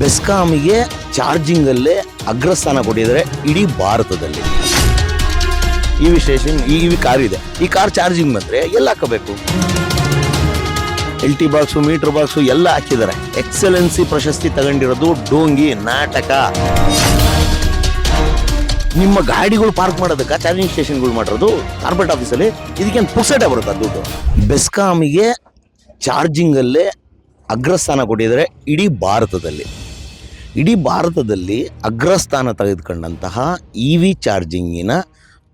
ಬೆಸ್ಕಾಮಿಗೆ ಚಾರ್ಜಿಂಗಲ್ಲೇ ಅಗ್ರಸ್ಥಾನ ಕೊಟ್ಟಿದ್ದಾರೆ ಇಡೀ ಭಾರತದಲ್ಲಿ. ಈ ವಿ ಸ್ಟೇಷನ್ ಈ ಕಾರ್ ಇದೆ. ಈ ಕಾರ್ ಚಾರ್ಜಿಂಗ್ ಬಂದರೆ ಎಲ್ಲ ಹಾಕಬೇಕು? L T box meter box ಎಲ್ಲ ಹಾಕಿದ್ದಾರೆ. ಎಕ್ಸಲೆನ್ಸಿ ಪ್ರಶಸ್ತಿ ತಗೊಂಡಿರೋದು ಡೋಂಗಿ ನಾಟಕ. ನಿಮ್ಮ ಗಾಡಿಗಳು ಪಾರ್ಕ್ ಮಾಡೋದಕ್ಕೆ ಚಾರ್ಜಿಂಗ್ ಸ್ಟೇಷನ್ಗಳು ಮಾಡಿರೋದು ಕಾರ್ಪೊರೇಟ್ ಆಫೀಸಲ್ಲಿ ಇದಕ್ಕೇನು ಪುಕ್ಸಟೆ ಬರುತ್ತೆ ದುಡ್ಡು? ಬೆಸ್ಕಾಮಿಗೆ ಚಾರ್ಜಿಂಗಲ್ಲೇ ಅಗ್ರಸ್ಥಾನ ಕೊಟ್ಟಿದ್ದಾರೆ ಇಡೀ ಭಾರತದಲ್ಲಿ. ಇಡೀ ಭಾರತದಲ್ಲಿ ಅಗ್ರಸ್ಥಾನ ತೆಗೆದುಕೊಂಡಂತಹ ಇ ವಿ ಚಾರ್ಜಿಂಗಿನ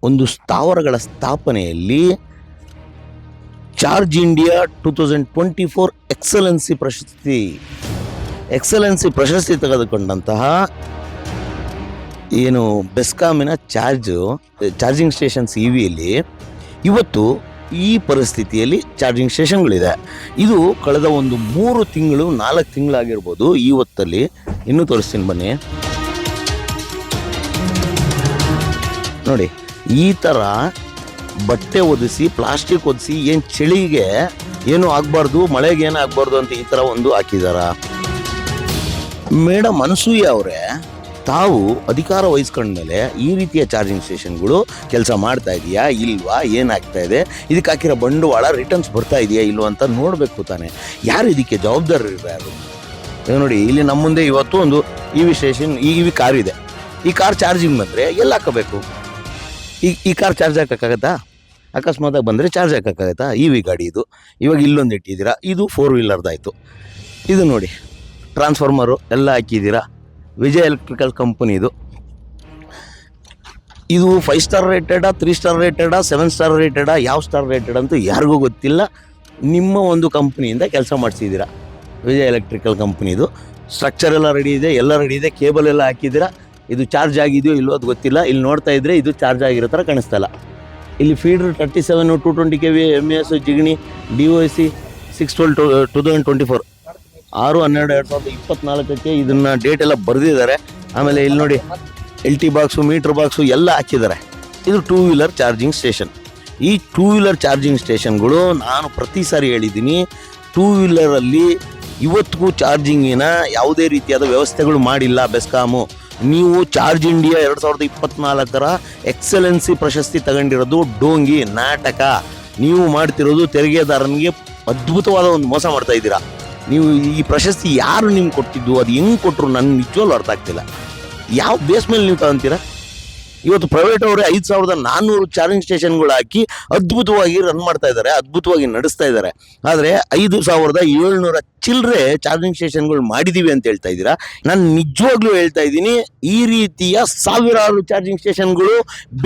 ಒಂದು ಸ್ಥಾವರಗಳ ಸ್ಥಾಪನೆಯಲ್ಲಿ charge India two thousand twenty four excellence ಪ್ರಶಸ್ತಿ ಎಕ್ಸಲೆನ್ಸಿ ಪ್ರಶಸ್ತಿ ತೆಗೆದುಕೊಂಡಂತಹ ಏನು ಬೆಸ್ಕಾಮಿನ ಚಾರ್ಜು, ಚಾರ್ಜಿಂಗ್ ಸ್ಟೇಷನ್ಸ್ ಇ ವಿಯಲ್ಲಿ ಇವತ್ತು ಈ ಪರಿಸ್ಥಿತಿಯಲ್ಲಿ ಚಾರ್ಜಿಂಗ್ ಸ್ಟೇಷನ್ಗಳಿದೆ. ಇದು ಕಳೆದ ಒಂದು ಮೂರು ತಿಂಗಳು, ನಾಲ್ಕು ತಿಂಗಳಾಗಿರ್ಬೋದು, ಈ ಹೊತ್ತಲ್ಲಿ. ಇನ್ನೂ ತೋರಿಸ್ತೀನಿ ಬನ್ನಿ. ನೋಡಿ, ಈ ಥರ ಬಟ್ಟೆ ಒದಿಸಿ, ಪ್ಲಾಸ್ಟಿಕ್ ಒದಿಸಿ, ಏನು ಚಳಿಗೆ ಏನು ಆಗಬಾರ್ದು, ಮಳೆಗೆ ಏನು ಆಗಬಾರ್ದು ಅಂತ ಈ ಥರ ಒಂದು ಹಾಕಿದಾರ. ಮೇಡಮ್ ಅನಸೂಯ ಅವರೇ ತಾವು ಅಧಿಕಾರ ವಹಿಸ್ಕೊಂಡ್ಮೇಲೆ ಈ ರೀತಿಯ ಚಾರ್ಜಿಂಗ್ ಸ್ಟೇಷನ್ಗಳು ಕೆಲಸ ಮಾಡ್ತಾ ಇದೆಯಾ, ಇಲ್ವಾ ಏನಾಗ್ತಾ ಇದೆ? ಇದಕ್ಕೆ ಹಾಕಿರೋ ಬಂಡವಾಳ ರಿಟರ್ನ್ಸ್ ಬರ್ತಾ ಇದೆಯಾ, ಇಲ್ವಾ ಅಂತ ನೋಡಬೇಕು ತಾನೆ. ಯಾರು ಇದಕ್ಕೆ ಜವಾಬ್ದಾರಿ ಯಾರು? ನೋಡಿ, ಇಲ್ಲಿ ನಮ್ಮ ಮುಂದೆ ಇವತ್ತು ಒಂದು E V station E V car ಇದೆ. ಈ ಕಾರ್ ಚಾರ್ಜಿಂಗ್ ಬಂದರೆ ಎಲ್ಲ ಹಾಕಬೇಕು? ಈ ಈ ಕಾರ್ ಚಾರ್ಜ್ ಹಾಕೋಕ್ಕಾಗತ್ತಾ? ಅಕಸ್ಮಾತಾಗಿ ಬಂದರೆ ಚಾರ್ಜ್ ಹಾಕೋಕ್ಕಾಗತ್ತಾ? ಇ ವಿ ಗಾಡಿ ಇದು. ಇವಾಗ ಇಲ್ಲೊಂದು ಇಟ್ಟಿದ್ದೀರಾ, ಇದು ಫೋರ್ ವೀಲರ್ದಾಯಿತು ಇದು ನೋಡಿ ಟ್ರಾನ್ಸ್ಫಾರ್ಮರು ಎಲ್ಲ ಹಾಕಿದ್ದೀರಾ? ವಿಜಯ್ ಎಲೆಕ್ಟ್ರಿಕಲ್ ಕಂಪನಿ ಇದು. ಇದು ಫೈವ್ ಸ್ಟಾರ್ ರೇಟೆಡಾ ತ್ರೀ ಸ್ಟಾರ್ ರೇಟೆಡಾ ಸೆವೆನ್ ಸ್ಟಾರ್ ರೇಟೆಡಾ ಯಾವ ಸ್ಟಾರ್ ರೇಟೆಡ್ ಅಂತೂ ಯಾರಿಗೂ ಗೊತ್ತಿಲ್ಲ. ನಿಮ್ಮ ಒಂದು ಕಂಪ್ನಿಯಿಂದ ಕೆಲಸ ಮಾಡಿಸಿದ್ದೀರಾ. ವಿಜಯ್ ಎಲೆಕ್ಟ್ರಿಕಲ್ ಕಂಪ್ನಿದು ಸ್ಟ್ರಕ್ಚರ್ ಎಲ್ಲ ರೆಡಿ ಇದೆ, ಎಲ್ಲ ರೆಡಿ ಇದೆ ಕೇಬಲ್ ಎಲ್ಲ ಹಾಕಿದ್ದೀರಾ. ಇದು ಚಾರ್ಜ್ ಆಗಿದೆಯೋ ಇಲ್ಲೋ ಅದು ಗೊತ್ತಿಲ್ಲ. ಇಲ್ಲಿ ನೋಡ್ತಾ ಇದ್ರೆ ಇದು ಚಾರ್ಜ್ ಆಗಿರೋ ಥರ ಕಾಣಿಸ್ತಾ ಇಲ್ಲ. ಇಲ್ಲಿ feeder thirty seven two twenty K V M S Jigani D O C six twelve two two thousand twenty four ಆರು, ಹನ್ನೆರಡು, ಎರಡು ಸಾವಿರದ ಇಪ್ಪತ್ನಾಲ್ಕಕ್ಕೆ ಇದನ್ನ ಡೇಟ್ ಎಲ್ಲ ಬರೆದಿದ್ದಾರೆ. ಆಮೇಲೆ ಇಲ್ಲಿ ನೋಡಿ L T box meter box ಎಲ್ಲ ಹಾಕಿದ್ದಾರೆ. ಇದು ಟೂ ವೀಲರ್ ಚಾರ್ಜಿಂಗ್ ಸ್ಟೇಷನ್ ಈ ಟೂ ವೀಲರ್ ಚಾರ್ಜಿಂಗ್ ಸ್ಟೇಷನ್ಗಳು ನಾನು ಪ್ರತಿ ಸಾರಿ ಹೇಳಿದ್ದೀನಿ ಟೂ ವೀಲರಲ್ಲಿ ಇವತ್ತಿಗೂ ಚಾರ್ಜಿಂಗಿನ ಯಾವುದೇ ರೀತಿಯಾದ ವ್ಯವಸ್ಥೆಗಳು ಮಾಡಿಲ್ಲ ಬೆಸ್ಕಾಮು. ನೀವು ಚಾರ್ಜ್ ಇಂಡಿಯಾ ಎರಡು ಸಾವಿರದ ಇಪ್ಪತ್ನಾಲ್ಕರ ಎಕ್ಸಲೆನ್ಸಿ ಪ್ರಶಸ್ತಿ ತಗೊಂಡಿರೋದು ಡೋಂಗಿ ನಾಟಕ. ನೀವು ಮಾಡ್ತಿರೋದು ತೆರಿಗೆದಾರನಿಗೆ ಅದ್ಭುತವಾದ ಒಂದು ಮೋಸ ಮಾಡ್ತಾ ಇದ್ದೀರಾ. ನೀವು ಈ ಪ್ರಶಸ್ತಿ ಯಾರು ನಿಮ್ಗೆ ಕೊಟ್ಟಿದ್ದು, ಅದು ಹೆಂಗೆ ಕೊಟ್ಟರು ನನ್ನ ನಿಜವಲ್ಲೂ ಅರ್ಥ ಆಗ್ತಿಲ್ಲ. ಯಾವ ಬೇಸ್ ಮೇಲೆ ನೀವು ತಗೊಂತೀರಾ? ಇವತ್ತು ಪ್ರೈವೇಟ್ ಅವರೇ ಐದು ಸಾವಿರದ ನಾನ್ನೂರು ಚಾರ್ಜಿಂಗ್ ಸ್ಟೇಷನ್ಗಳು ಹಾಕಿ ಅದ್ಭುತವಾಗಿ ರನ್ ಮಾಡ್ತಾ ಇದ್ದಾರೆ, ಅದ್ಭುತವಾಗಿ ನಡೆಸ್ತಾ ಇದ್ದಾರೆ. ಆದರೆ ಐದು ಸಾವಿರದ ಏಳ್ನೂರ ಚಿಲ್ಲರೆ ಚಾರ್ಜಿಂಗ್ ಸ್ಟೇಷನ್ಗಳು ಮಾಡಿದ್ದೀವಿ ಅಂತ ಹೇಳ್ತಾ ಇದ್ದೀರಾ? ನಾನು ನಿಜವಾಗ್ಲೂ ಹೇಳ್ತಾ ಇದ್ದೀನಿ, ಈ ರೀತಿಯ ಸಾವಿರಾರು ಚಾರ್ಜಿಂಗ್ ಸ್ಟೇಷನ್ಗಳು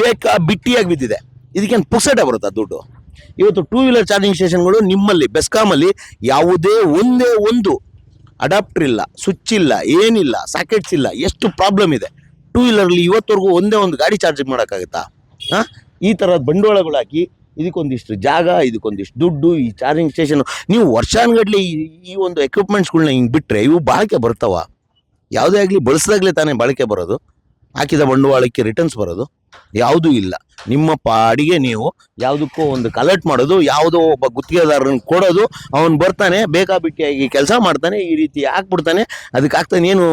ಬೇಕಾ ಬಿಟ್ಟಿಯಾಗಿ ಬಿದ್ದಿದೆ. ಇದಕ್ಕೇನು ಪುಕ್ಸಟೆ ಬರುತ್ತಾ ದುಡ್ಡು? ಇವತ್ತು ಟೂ ವೀಲರ್ ಚಾರ್ಜಿಂಗ್ ಸ್ಟೇಷನ್ಗಳು ನಿಮ್ಮಲ್ಲಿ ಬೆಸ್ಕಾಮಲ್ಲಿ ಯಾವುದೇ ಒಂದೇ ಒಂದು ಅಡಾಪ್ಟರ್ ಇಲ್ಲ ಸ್ವಿಚ್ ಇಲ್ಲ, ಏನಿಲ್ಲ ಸಾಕೆಟ್ಸ್ ಇಲ್ಲ, ಎಷ್ಟು ಪ್ರಾಬ್ಲಮ್ ಇದೆ. ಟೂ ವೀಲರ್ಲಿ ಇವತ್ತವರೆಗೂ ಒಂದೇ ಒಂದು ಗಾಡಿ ಚಾರ್ಜಿಂಗ್ ಮಾಡೋಕ್ಕಾಗುತ್ತಾ? ಹಾಂ? ಈ ಥರದ ಬಂಡವಾಳಗಳು ಹಾಕಿ ಇದಕ್ಕೊಂದಿಷ್ಟು ಜಾಗ, ಇದಕ್ಕೊಂದಿಷ್ಟು ದುಡ್ಡು, ಈ ಚಾರ್ಜಿಂಗ್ ಸ್ಟೇಷನು ನೀವು ವರ್ಷಾನುಗಟ್ಲೆ ಈ ಒಂದು ಎಕ್ವಿಪ್ಮೆಂಟ್ಸ್ಗಳನ್ನ ಹಿಂಗೆ ಬಿಟ್ಟರೆ ಇವು ಬಾಳಿಕೆ ಬರ್ತಾವ ಯಾವುದೇ ಆಗಲಿ, ಬಳಸಿದಾಗಲೇ ತಾನೇ ಬಾಳಿಕೆ ಬರೋದು? ಹಾಕಿದ ಬಂಡವಾಳಕ್ಕೆ ರಿಟರ್ನ್ಸ್ ಬರೋದು? ಯಾವುದೂ ಇಲ್ಲ. ನಿಮ್ಮ ಪಾಡಿಗೆ ನೀವು ಯಾವುದಕ್ಕೂ ಒಂದು ಕಲೆಕ್ಟ್ ಮಾಡೋದು, ಯಾವುದೋ ಒಬ್ಬ ಗುತ್ತಿಗೆದಾರನ ಕೊಡೋದು, ಅವನು ಬರ್ತಾನೆ, ಬೇಕಾಬಿಟ್ಟಿಯಾಗಿ ಕೆಲಸ ಮಾಡ್ತಾನೆ, ಈ ರೀತಿ ಹಾಕ್ಬಿಡ್ತಾನೆ. ಅದಕ್ಕೆ ಆಗ್ತಾನೆ ಏನು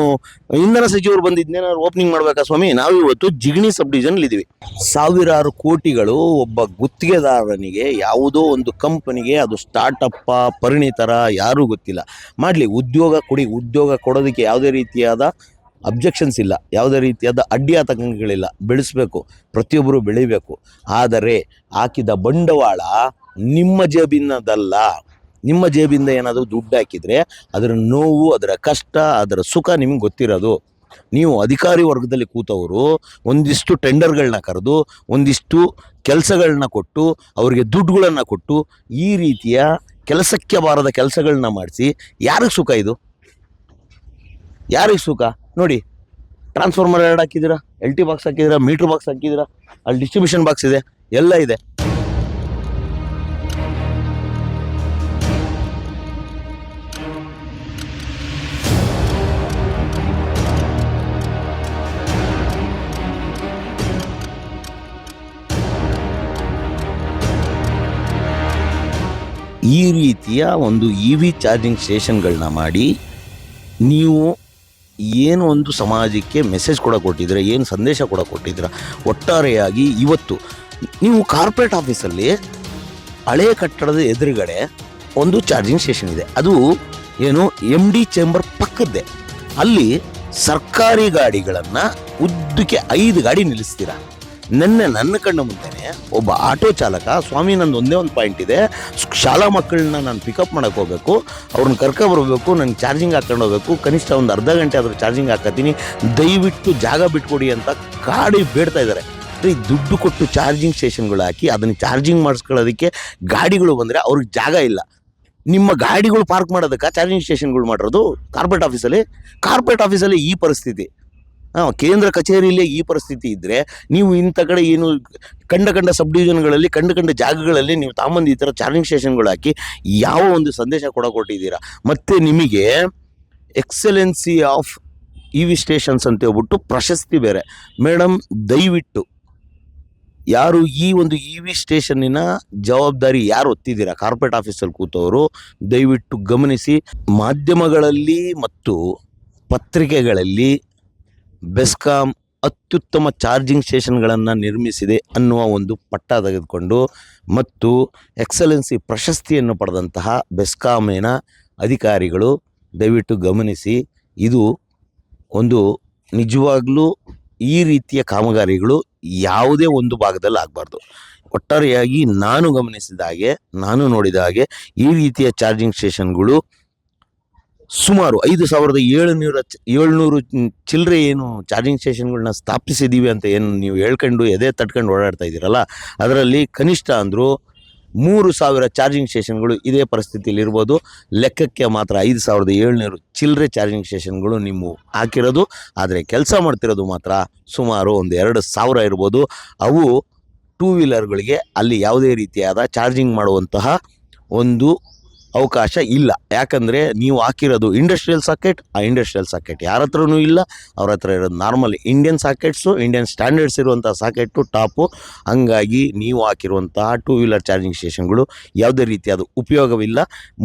ಇಂಧನ ಸಚಿವರು ಬಂದಿದ್ದೇನಾದ್ರು ಓಪನಿಂಗ್ ಮಾಡ್ಬೇಕಾ ಸ್ವಾಮಿ? ನಾವು ಇವತ್ತು ಜಿಗಣಿ ಸಬ್ ಇದ್ದೀವಿ. ಸಾವಿರಾರು ಕೋಟಿಗಳು ಒಬ್ಬ ಗುತ್ತಿಗೆದಾರನಿಗೆ ಯಾವುದೋ ಒಂದು ಕಂಪನಿಗೆ ಅದು ಸ್ಟಾರ್ಟಪ್ಪ ಪರಿಣಿತರ ಯಾರೂ ಗೊತ್ತಿಲ್ಲ. ಮಾಡಲಿ, ಉದ್ಯೋಗ ಕೊಡಿ, ಉದ್ಯೋಗ ಕೊಡೋದಕ್ಕೆ ಯಾವುದೇ ರೀತಿಯಾದ ಅಬ್ಜೆಕ್ಷನ್ಸ್ ಇಲ್ಲ. ಯಾವುದೇ ರೀತಿಯಾದ ಅಡ್ಡಿ ಆತಂಕಗಳಿಲ್ಲ. ಬೆಳೆಸಬೇಕು. ಪ್ರತಿಯೊಬ್ಬರು ಬೆಳಿಬೇಕು. ಆದರೆ ಹಾಕಿದ ಬಂಡವಾಳ ನಿಮ್ಮ ಜೇಬಿನದಲ್ಲ. ನಿಮ್ಮ ಜೇಬಿಂದ ಏನಾದರೂ ದುಡ್ಡು ಹಾಕಿದರೆ ಅದರ ನೋವು, ಅದರ ಕಷ್ಟ, ಅದರ ಸುಖ ನಿಮ್ಗೆ ಗೊತ್ತಿರೋದು. ನೀವು ಅಧಿಕಾರಿ ವರ್ಗದಲ್ಲಿ ಕೂತವರು ಒಂದಿಷ್ಟು ಟೆಂಡರ್ಗಳನ್ನ ಕರೆದು, ಒಂದಿಷ್ಟು ಕೆಲಸಗಳನ್ನ ಕೊಟ್ಟು, ಅವರಿಗೆ ದುಡ್ಡುಗಳನ್ನು ಕೊಟ್ಟು ಈ ರೀತಿಯ ಕೆಲಸಕ್ಕೆ ಬಾರದ ಕೆಲಸಗಳನ್ನ ಮಾಡಿಸಿ, ಯಾರಿಗೆ ಸುಖ ಇದು? ಯಾರಿಗೆ ಸುಖ? ನೋಡಿ ಟ್ರಾನ್ಸ್ಫಾರ್ಮರ್ ಎರಡು ಹಾಕಿದ್ದೀರಾ ಎಲ್ ಟಿ ಬಾಕ್ಸ್ ಹಾಕಿದ್ದೀರಾ ಮೀಟ್ರ್ ಬಾಕ್ಸ್ ಹಾಕಿದ್ದೀರಾ, ಅಲ್ಲಿ ಡಿಸ್ಟ್ರಿಬ್ಯೂಷನ್ ಬಾಕ್ಸ್ ಇದೆ, ಎಲ್ಲ ಇದೆ. ಈ ರೀತಿಯ ಒಂದು ಇ ವಿ ಚಾರ್ಜಿಂಗ್ ಸ್ಟೇಷನ್ಗಳನ್ನ ಮಾಡಿ, ನೀವು ಏನು ಒಂದು ಸಮಾಜಕ್ಕೆ ಮೆಸೇಜ್ ಕೂಡ ಕೊಟ್ಟಿದ್ದೀರ, ಏನು ಸಂದೇಶ ಕೂಡ ಕೊಟ್ಟಿದ್ದೀರ, ಒಟ್ಟಾರೆಯಾಗಿ ಇವತ್ತು ನೀವು ಕಾರ್ಪೊರೇಟ್ ಆಫೀಸಲ್ಲಿ ಹಳೆ ಕಟ್ಟಡದ ಎದುರುಗಡೆ ಒಂದು ಚಾರ್ಜಿಂಗ್ ಸ್ಟೇಷನ್ ಇದೆ. ಅದು ಏನು ಎಂ ಡಿ ಚೇಂಬರ್ ಪಕ್ಕದ್ದೇ. ಅಲ್ಲಿ ಸರ್ಕಾರಿ ಗಾಡಿಗಳನ್ನು ಉದ್ದಕ್ಕೆ ಐದು ಗಾಡಿ ನಿಲ್ಲಿಸ್ತೀರಾ? ನಿನ್ನೆ ನನ್ನ ಕಣ್ಣು ಮುಂದೆನೆ ಒಬ್ಬ ಆಟೋ ಚಾಲಕ, ಸ್ವಾಮಿ ನಂದು ಒಂದೇ ಒಂದು ಪಾಯಿಂಟ್ ಇದೆ. ಶಾಲಾ ಮಕ್ಕಳನ್ನ ನಾನು ಪಿಕಪ್ ಮಾಡೋಕೆ ಹೋಗಬೇಕು. ಅವ್ರನ್ನ ಕರ್ಕೊಬರ್ಬೇಕು ನನಗೆ ಚಾರ್ಜಿಂಗ್ ಹಾಕೊಂಡು ಹೋಗ್ಬೇಕು. ಕನಿಷ್ಠ ಒಂದು ಅರ್ಧ ಗಂಟೆ ಆದರೂ ಚಾರ್ಜಿಂಗ್ ಹಾಕತ್ತೀನಿ. ದಯವಿಟ್ಟು ಜಾಗ ಬಿಟ್ಕೊಡಿ ಅಂತ ಕಾಡಿ ಬೇಡ್ತಾ ಇದ್ದಾರೆ. ಈ ದುಡ್ಡು ಕೊಟ್ಟು ಚಾರ್ಜಿಂಗ್ ಸ್ಟೇಷನ್ಗಳು ಹಾಕಿ ಅದನ್ನು ಚಾರ್ಜಿಂಗ್ ಮಾಡಿಸ್ಕೊಳ್ಳೋದಕ್ಕೆ ಗಾಡಿಗಳು ಬಂದರೆ ಅವ್ರಿಗೆ ಜಾಗ ಇಲ್ಲ. ನಿಮ್ಮ ಗಾಡಿಗಳು ಪಾರ್ಕ್ ಮಾಡೋದಕ್ಕೆ ಚಾರ್ಜಿಂಗ್ ಸ್ಟೇಷನ್ಗಳು ಮಾಡಿರೋದು ಕಾರ್ಪೊರೇಟ್ ಆಫೀಸಲ್ಲಿ ಕಾರ್ಪೊರೇಟ್ ಆಫೀಸಲ್ಲಿ ಈ ಪರಿಸ್ಥಿತಿ. ಕೇಂದ್ರ ಕಚೇರಿಯಲ್ಲೇ ಈ ಪರಿಸ್ಥಿತಿ ಇದ್ದರೆ ನೀವು ಇಂಥ ಕಡೆ ಏನು ಕಂಡ ಕಂಡ ಸಬ್ ಡಿವಿಷನ್ಗಳಲ್ಲಿ ಕಂಡ ಕಂಡ ಜಾಗಗಳಲ್ಲಿ ನೀವು ತಾಂಬಂದು ಈ ಥರ ಚಾರ್ಜಿಂಗ್ ಸ್ಟೇಷನ್ಗಳು ಹಾಕಿ ಯಾವ ಒಂದು ಸಂದೇಶ ಕೂಡ ಕೊಟ್ಟಿದ್ದೀರಾ? ಮತ್ತು ನಿಮಗೆ excellence of E V stations ಅಂತ ಹೇಳ್ಬಿಟ್ಟು ಪ್ರಶಸ್ತಿ ಬೇರೆ. ಮೇಡಮ್ ದಯವಿಟ್ಟು ಯಾರು ಈ ಒಂದು ಇ ವಿ ಸ್ಟೇಷನ್ನಿನ ಜವಾಬ್ದಾರಿ ಯಾರು ಒತ್ತಿದ್ದೀರಾ ಕಾರ್ಪೊರೇಟ್ ಆಫೀಸಲ್ಲಿ ಕೂತವರು, ದಯವಿಟ್ಟು ಗಮನಿಸಿ ಮಾಧ್ಯಮಗಳಲ್ಲಿ ಮತ್ತು ಪತ್ರಿಕೆಗಳಲ್ಲಿ ಬೆಸ್ಕಾಂ ಅತ್ಯುತ್ತಮ ಚಾರ್ಜಿಂಗ್ ಸ್ಟೇಷನ್ಗಳನ್ನು ನಿರ್ಮಿಸಿದೆ ಅನ್ನುವ ಒಂದು ಪಟ್ಟ ತೆಗೆದುಕೊಂಡು ಮತ್ತು ಎಕ್ಸಲೆನ್ಸಿ ಪ್ರಶಸ್ತಿಯನ್ನು ಪಡೆದಂತಹ ಬೆಸ್ಕಾಮಿನ ಅಧಿಕಾರಿಗಳು ದಯವಿಟ್ಟು ಗಮನಿಸಿ, ಇದು ಒಂದು ನಿಜವಾಗ್ಲೂ ಈ ರೀತಿಯ ಕಾಮಗಾರಿಗಳು ಯಾವುದೇ ಒಂದು ಭಾಗದಲ್ಲಿ ಆಗಬಾರ್ದು. ಒಟ್ಟಾರೆಯಾಗಿ ನಾನು ಗಮನಿಸಿದ ಹಾಗೆ, ನಾನು ನೋಡಿದ ಹಾಗೆ ಈ ರೀತಿಯ ಚಾರ್ಜಿಂಗ್ ಸ್ಟೇಷನ್ಗಳು ಸುಮಾರು ಐದು ಸಾವಿರದ ಏಳುನೂರ ಏಳ್ನೂರು ಚಿಲ್ಲರೆ ಏನು ಚಾರ್ಜಿಂಗ್ ಸ್ಟೇಷನ್ಗಳನ್ನ ಸ್ಥಾಪಿಸಿದ್ದೀವಿ ಅಂತ ಏನು ನೀವು ಹೇಳ್ಕೊಂಡು ಎದೆ ತಟ್ಕೊಂಡು ಓಡಾಡ್ತಾ ಇದ್ದೀರಲ್ಲ, ಅದರಲ್ಲಿ ಕನಿಷ್ಠ ಅಂದರೂ ಮೂರು ಸಾವಿರ ಚಾರ್ಜಿಂಗ್ ಸ್ಟೇಷನ್ಗಳು ಇದೇ ಪರಿಸ್ಥಿತಿಯಲ್ಲಿ ಇರ್ಬೋದು. ಲೆಕ್ಕಕ್ಕೆ ಮಾತ್ರ ಐದು ಸಾವಿರದ ಏಳ್ನೂರು ಚಿಲ್ಲರೆ ಚಾರ್ಜಿಂಗ್ ಸ್ಟೇಷನ್ಗಳು ನಿಮ್ಮ ಹಾಕಿರೋದು. ಆದರೆ ಕೆಲಸ ಮಾಡ್ತಿರೋದು ಮಾತ್ರ ಸುಮಾರು ಒಂದು ಎರಡು ಸಾವಿರ ಇರ್ಬೋದು. ಅವು ಟೂ ವೀಲರ್ಗಳಿಗೆ ಅಲ್ಲಿ ಯಾವುದೇ ರೀತಿಯಾದ ಚಾರ್ಜಿಂಗ್ ಮಾಡುವಂತಹ ಒಂದು ಅವಕಾಶ ಇಲ್ಲ. ಯಾಕಂದರೆ ನೀವು ಹಾಕಿರೋದು ಇಂಡಸ್ಟ್ರಿಯಲ್ ಸಾಕೆಟ್ ಆ ಇಂಡಸ್ಟ್ರಿಯಲ್ ಸಾಕೆಟ್ ಯಾರ ಹತ್ರನೂ ಇಲ್ಲ, ಅವ್ರ ಹತ್ರ ಇರೋದು normal Indian sockets Indian standards ಇರುವಂಥ ಸಾಕೆಟು ಟಾಪು ಹಂಗಾಗಿ ನೀವು ಹಾಕಿರುವಂತಹ ಟೂ ವೀಲರ್ ಚಾರ್ಜಿಂಗ್ ಸ್ಟೇಷನ್ಗಳು ಯಾವುದೇ ರೀತಿಯಾದ ಉಪಯೋಗವಿಲ್ಲ.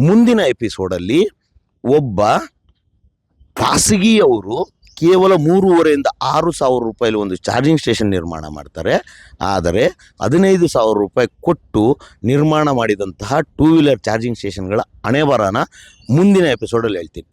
ಮುಂದಿನ ಎಪಿಸೋಡಲ್ಲಿ ಒಬ್ಬ ಖಾಸಗಿಯವರು ಕೇವಲ ಮೂರುವರೆಯಿಂದ ಆರು ಸಾವಿರ ರೂಪಾಯಿಲಿ ಒಂದು ಚಾರ್ಜಿಂಗ್ ಸ್ಟೇಷನ್ ನಿರ್ಮಾಣ ಮಾಡ್ತಾರೆ. ಆದರೆ ಹದಿನೈದು ಸಾವಿರ ರೂಪಾಯಿ ಕೊಟ್ಟು ನಿರ್ಮಾಣ ಮಾಡಿದಂತಹ ಟೂ ವೀಲರ್ ಚಾರ್ಜಿಂಗ್ ಸ್ಟೇಷನ್ಗಳ ಹಣೆ ಮುಂದಿನ ಎಪಿಸೋಡಲ್ಲಿ ಹೇಳ್ತೀನಿ.